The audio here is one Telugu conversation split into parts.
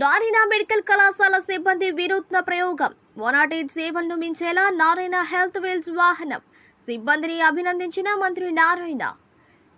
నారాయణ మెడికల్ కళాశాల సిబ్బంది వినూత్న ప్రయోగం. వన్ నాట్ ఎయిట్ సేవలను మించేలా నారాయణ హెల్త్ వీల్స్ వాహనం. సిబ్బందిని అభినందించిన మంత్రి నారాయణ.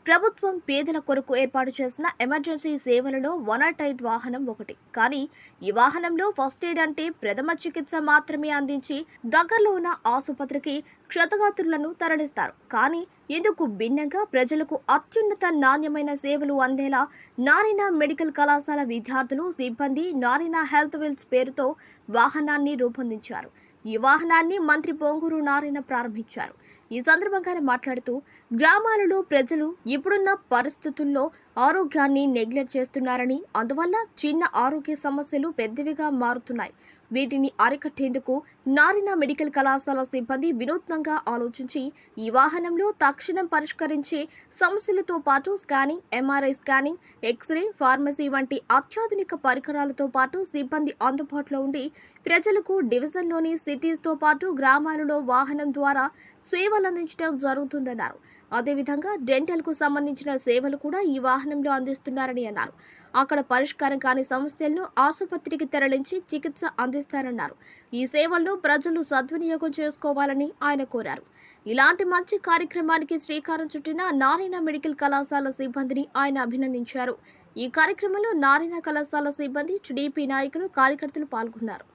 ప్రభుత్వం పేదల కొరకు ఏర్పాటు చేసిన ఎమర్జెన్సీ సేవలలో వన్ నాట్ ఎయిట్ వాహనం ఒకటి. కానీ ఈ వాహనంలో ఫస్ట్ ఎయిడ్ అంటే ప్రథమ చికిత్స మాత్రమే అందించి దగ్గరలో ఉన్న ఆసుపత్రికి క్షతగాత్రులను తరలిస్తారు. కానీ ఇందుకు భిన్నంగా ప్రజలకు అత్యున్నత నాణ్యమైన సేవలు అందేలా నారాయణ మెడికల్ కళాశాల విద్యార్థులు సిబ్బంది నారాయణ హెల్త్ వెల్స్ పేరుతో వాహనాన్ని రూపొందించారు. ఈ వాహనాన్ని మంత్రి పొంగూరు నారాయణ ప్రారంభించారు. ఈ సందర్భంగా మాట్లాడుతూ గ్రామాలలో ప్రజలు ఇప్పుడున్న పరిస్థితుల్లో ఆరోగ్యాన్ని నెగ్లెక్ట్ చేస్తున్నారని అందువల్ల చిన్న ఆరోగ్య సమస్యలు పెద్దవిగా మారుతున్నాయి. వీటిని అరికట్టేందుకు నారిన మెడికల్ కళాశాల సిబ్బంది వినూత్నంగా ఆలోచించి ఈ వాహనంలో తక్షణం పరిష్కరించే సమస్యలతో పాటు scanning MRI scanning X ray pharmacy వంటి అత్యాధునిక పరికరాలతో పాటు సిబ్బంది అందుబాటులో ఉండి ప్రజలకు డివిజన్లోని సిటీస్తో పాటు గ్రామాలలో వాహనం ద్వారా సేవలు అందించడం జరుగుతుందన్నారు. అదేవిధంగా డెంటల్కు సంబంధించిన సేవలు కూడా ఈ వాహనంలో అందిస్తున్నారని అన్నారు. అక్కడ పరిష్కారం కాని సమస్యలను ఆసుపత్రికి తరలించి చికిత్స అందిస్తారన్నారు. ఈ సేవలను ప్రజలు సద్వినియోగం చేసుకోవాలని ఆయన కోరారు. ఇలాంటి మంచి కార్యక్రమానికి శ్రీకారం చుట్టిన నారాయణ మెడికల్ కళాశాల సిబ్బందిని ఆయన అభినందించారు. ఈ కార్యక్రమంలో నారాయణ కళాశాల సిబ్బంది టీడీపీ నాయకులు కార్యకర్తలు పాల్గొన్నారు.